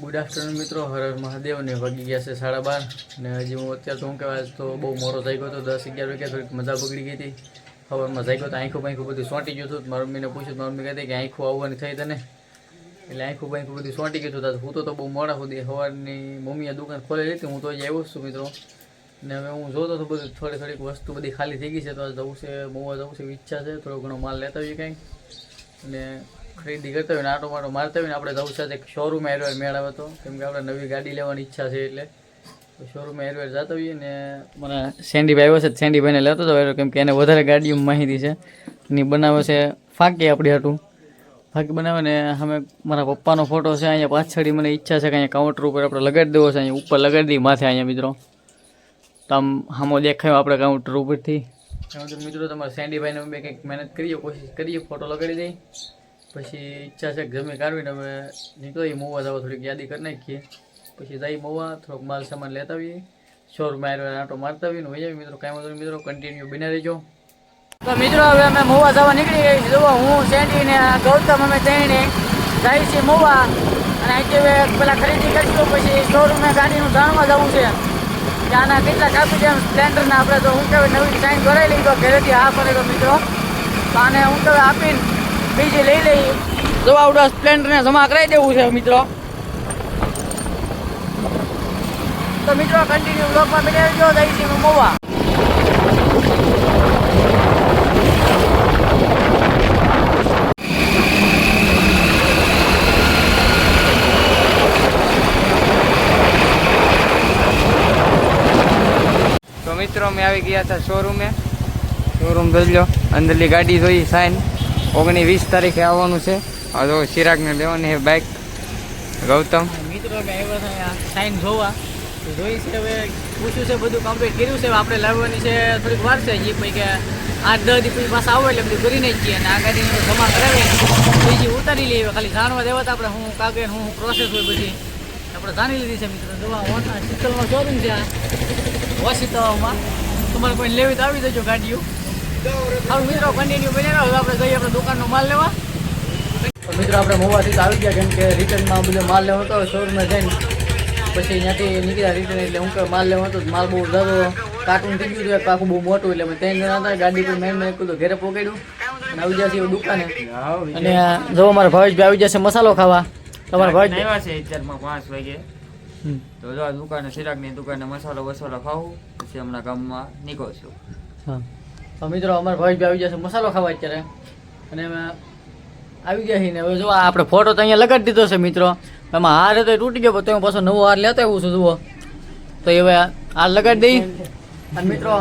Good afternoon મિત્રો. હર મહાદેવને મહાદેવ ને વાગી ગયા છે સાડા બાર ને હજી હું અત્યારે તો હું કહેવાય તો બહુ મોડો ગયો હતો, દસ અગિયાર વાગ્યા થોડીક મજા બગડી ગઈ હતી. સવારમાં જાગ્યો તો આંખો બાંખો બધું સોંટી ગયું હતું. મારી મમ્મીને પૂછ્યું, મારી મમ્મી કહેતી કે આંખો આવવાની થઈ તને. એટલે આંખો બાંખો બધું સોંટી ગયું હતું. હું તો તો બહુ મોડા સુધી સવારની મમ્મીએ દુકાન ખોલેલી હતી. હું તો અહીં આવ્યો છું, મિત્રો. ને હવે હું જોતો હતો બધું, થોડી થોડીક વસ્તુ બધી ખાલી થઈ ગઈ છે. તો જવું છે મોવા જવું છે, ઈચ્છા છે. થોડો ઘણો માલ લેતા હોઈએ કંઈક. અને ખરીદી કરતા હોય ને આટો માટો મારતા હોય ને આપણે જવું સાથે શોરૂમ હેરવેર મેળ આવે તો. કેમ કે આપણે નવી ગાડી લેવાની ઈચ્છા છે એટલે. શોરૂમ હેરવેર જતા હોઈએ ને મને સેન્ડીભાઈ આવ્યો છે સેન્ડીભાઈને લેતો હતો કેમ કે એને વધારે ગાડીઓ માહિતી છે. એની બનાવે છે ફાંકી આપણી હાટું. ફાંકી બનાવે ને અમે મારા પપ્પાનો ફોટો છે, અહીંયા પાછળ મને ઈચ્છા છે કે અહીંયા કાઉન્ટર ઉપર આપણે લગાડી દેવો છે, અહીંયા ઉપર લગાડી દઈએ માથે અહીંયા મિત્રો. તો આમ હામો દેખાયો આપણે કાઉન્ટર ઉપરથી. મિત્રો તમારે સેન્ડીભાઈને અમે કંઈક મહેનત કરીએ, કોશિશ કરીએ ફોટો લગાડી દઈએ. પછી ઈચ્છા છે જમી કાઢવીને અમે નીકળીએ મોવા જવા થોડીક યાદી કરી નાખીએ. પછી જઈ મોવા થોડોક માલ સામાન લેતા આવીએ. શોરૂમ આવ્યો આટો મારતા આવીને હોય જાય મિત્રો, કાંઈ વાંધો મિત્રો કન્ટિન્યુ બિના રહેજો. તો મિત્રો, હવે અમે મોવા જવા નીકળી ગઈ જુઓ હું સેન્ડી ને ગૌતમ અમે જઈને જાય છે મોવા અને અહીંથી પેલા ખરીદી કરીશું પછી શોરૂમે ગાડીનું જાણવા જવું છે. આના કેટલા કાપી છે સ્પ્લેન્ડરના આપણે તો હું કહેવાય નવી સાઈન કરાવી લઈ તો ઘરેથી. હા પડે તો મિત્રો, તો આને હું કહેવાય આપીને બીજી લઈ લઈ. જો આવડો સ્પ્લેન્ડરને જમા કરાવી દેવું છે, મિત્રો. તો મિત્રો કન્ટિન્યુ બ્લોકમાં બેઠા રહેજો. જઈ છીએ મોવા. તો મિત્રો, અમે આવી ગયા હતા શોરૂમે શોરૂમ જોઈ લો. અંદરની ગાડી જોઈ સાઈન ઓગણી વીસ તારીખે આવવાનું છે. તો ચિરાગને લેવાની છે બાઇક ગૌતમ. મિત્રો અમે આવ્યા સાઈન જોવા. જોઈ છે હવે પૂછ્યું છે બધું કમ્પ્લીટ કર્યું છે. આપણે લાવવાની છે થોડીક વાર છે. હજી પછી કે આઠ દસ દી પછી પાછા આવો એટલે બધું કરીને જ છીએ અને આ ગાડીને જમા કરાવી બીજી ઉતારી લઈએ. ખાલી જાણવા દેવા આપણે હું કાગે હું પ્રોસેસ હોય બધી. આપણે જાણી લીધી છે મિત્રો. જોવા ઓટા શીતલમાં શોરૂમ છે આ. વોશિતામાં તમારે કોઈ લેવી તો આવી જજો ગાડીઓ. સારું મિત્રો કન્ટિન્યુ બની રહ્યો આપણે જઈએ આપણે દુકાનનો માલ લેવા. મિત્રો આપણે મોવાથી આવી ગયા કેમ કે રિટર્નમાં બધો માલ લેવો હતો શોરૂમે જઈને. પછી ત્યાંથી નીકળ્યા રિટર્ન એટલે હું કે માલ લેવો હતો માલ બહુ જાજો કાર્ટૂન થઈ ગયું હતું પાકું બહુ મોટું એટલે ત્રણ જણા હતા ગાડી પર મેં મેં કીધું ઘરે પોકેડ્યું અને આવી જશે દુકાને. અને જો અમારા ભાવેશભાઈ આવી જશે મસાલો ખાવા. તમારા ભાવેશ આવ્યા છે અત્યારમાં પાંચ વાગે. તો જો દુકાને સિરાગની દુકાને મસાલો વસાલો ખાવું પછી હમણાં ગામમાં નીકળશું. હા. મિત્રો અમારા ભાવેશભાઈ આવી જશે મસાલો ખાવા અત્યારે. અને અમે આવી ગયા છીએ ને હવે જો આ આપણે ફોટો તો અહીંયા લગાડી દીધો છે મિત્રો. એમાં હાર હતો તૂટી ગયો તો હું પાછો નવો હાર લેતો આવું છું જુઓ. તો એ હવે હાર લગાડી દઈ. અને મિત્રો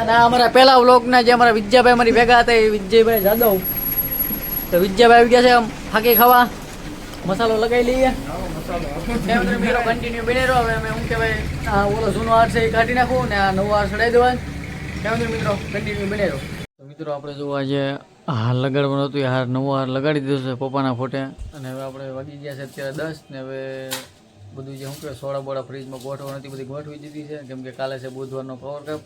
અને આ અમારા પહેલા વ્લોગના જે અમારા વિજયાભાઈ અમારી ભેગા હતા એ વિજયભાઈ જાદવ. તો વિજયાભાઈ આવી ગયા છે આમ ફાંકી ખાવા. મસાલો લગાવી લઈએ. કન્ટિન્યુ બની રહ્યો હવે અમે શું કહેવાય? આ ઓલો જૂનો હાર છે એ કાઢી નાખું ને આ નવો હાર ચડાવી દેવાય મિત્રો? મિત્રો આપણે જો આજે હાર લગાડવાનું હતું, એ હાર નવો હાર લગાડી દીધો છે પપ્પાના ફોટે. અને હવે આપણે વાગી ગયા છે અત્યારે દસ ને હવે બધું જે શું કહેવાય, સોડા બોડા ફ્રીજમાં ગોઠવણ હતી બધી ગોઠવી દીધી છે. કેમ કે કાલે છે બુધવારનો પાવર કપ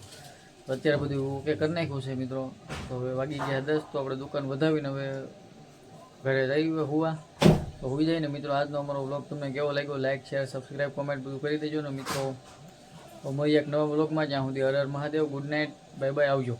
અત્યારે બધું ઓકે કરી નાખ્યું છે મિત્રો. તો હવે વાગી ગયા દસ, તો આપણે દુકાન વધાવીને હવે ઘરે રહી હુવા. તો હોઈ જાય ને મિત્રો, આજનો અમારો વ્લોગ તમને કેવો લાગ્યો? લાઈક શેર સબસ્ક્રાઈબ કોમેન્ટ બધું કરી દેજો ને મિત્રો. તો મળીએ એક નવા બ્લોગમાં જ્યાં સુધી Har Har Mahadev, good night, bye bye, આવજો.